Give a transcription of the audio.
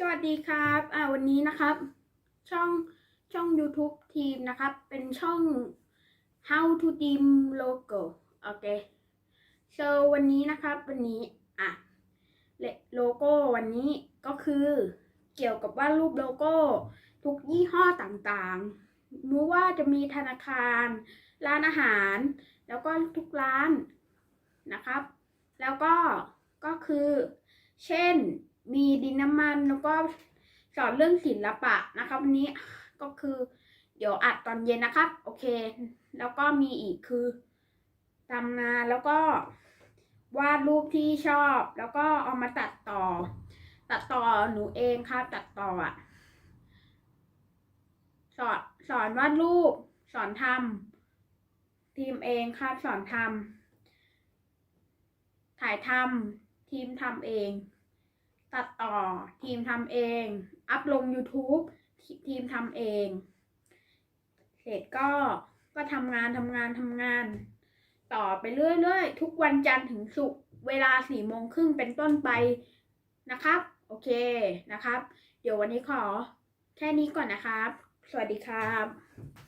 สวัสดีครับ อ่า วันนี้นะครับ ช่องช่อง YouTube ทีมนะครับ เป็นช่อง how to team logo โอเค so วันนี้นะครับ วันนี้ อะโลโก้วันนี้ก็คือเกี่ยวกับว่ารูปโลโก้ ทุกยี่ห้อต่างๆรู้ว่าจะมีธนาคาร ร้านอาหาร แล้วก็ทุกร้านนะครับ แล้วก็ก็คือ เช่น มีดินน้ำมันแล้วก็สอนเรื่องศิลปะนะครับวันนี้ก็คือเดี๋ยวอัดตอนเย็นนะครับ โอเค แล้วก็มีอีกคือทำงาแล้วก็วาดรูปที่ชอบ แล้วก็เอามาตัดต่อ ตัดต่อหนูเองครับ ตัดต่ออะสอนสอนวาดรูป สอนทำทีมเองครับ สอนทำถ่ายทำทีมทำเอง ตัดต่อทีมทำเอง อัพลง YouTube ทีมทำเอง เสร็จก็ก็ทำงานทำงานทำงาน ต่อไปเรื่อยๆ ทุกวันจันทร์ถึงศุกร์เวลาสี่โมงครึ่งเป็นต้นไปนะครับ โอเคนะครับ เดี๋ยววันนี้ขอแค่นี้ก่อนนะครับ สวัสดีครับ